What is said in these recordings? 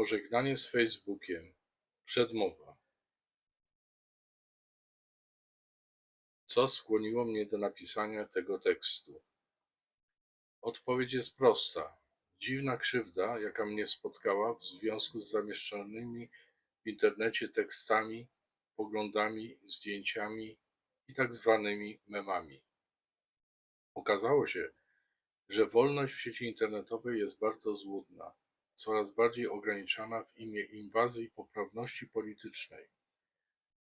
Pożegnanie z Facebookiem. Przedmowa. Co skłoniło mnie do napisania tego tekstu? Odpowiedź jest prosta. Dziwna krzywda, jaka mnie spotkała w związku z zamieszczonymi w internecie tekstami, poglądami, zdjęciami i tak zwanymi memami. Okazało się, że wolność w sieci internetowej jest bardzo złudna, coraz bardziej ograniczana w imię inwazji poprawności politycznej,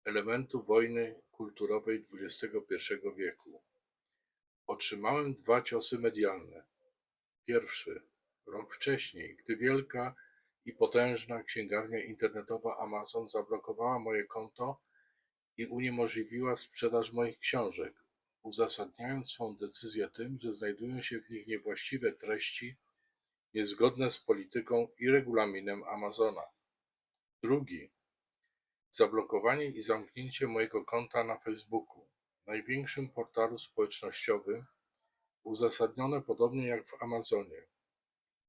elementu wojny kulturowej XXI wieku. Otrzymałem dwa ciosy medialne. Pierwszy rok wcześniej, gdy wielka i potężna księgarnia internetowa Amazon zablokowała moje konto i uniemożliwiła sprzedaż moich książek, uzasadniając swą decyzję tym, że znajdują się w nich niewłaściwe treści niezgodne z polityką i regulaminem Amazona. Drugi zablokowanie i zamknięcie mojego konta na Facebooku, największym portalu społecznościowym, uzasadnione podobnie jak w Amazonie.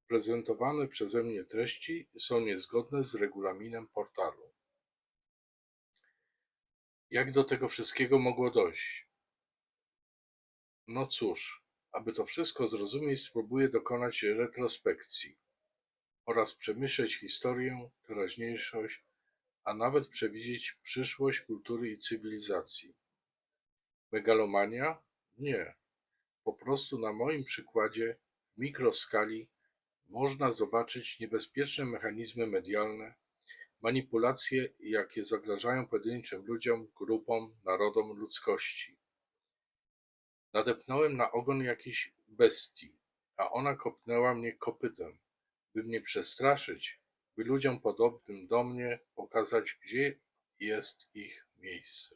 Prezentowane przeze mnie treści są niezgodne z regulaminem portalu. Jak do tego wszystkiego mogło dojść? No cóż, aby to wszystko zrozumieć, spróbuję dokonać retrospekcji oraz przemyśleć historię, teraźniejszość, a nawet przewidzieć przyszłość kultury i cywilizacji. Megalomania? Nie. Po prostu na moim przykładzie w mikroskali można zobaczyć niebezpieczne mechanizmy medialne, manipulacje, jakie zagrażają pojedynczym ludziom, grupom, narodom ludzkości. Nadepnąłem na ogon jakiejś bestii, a ona kopnęła mnie kopytem, by mnie przestraszyć, by ludziom podobnym do mnie pokazać, gdzie jest ich miejsce.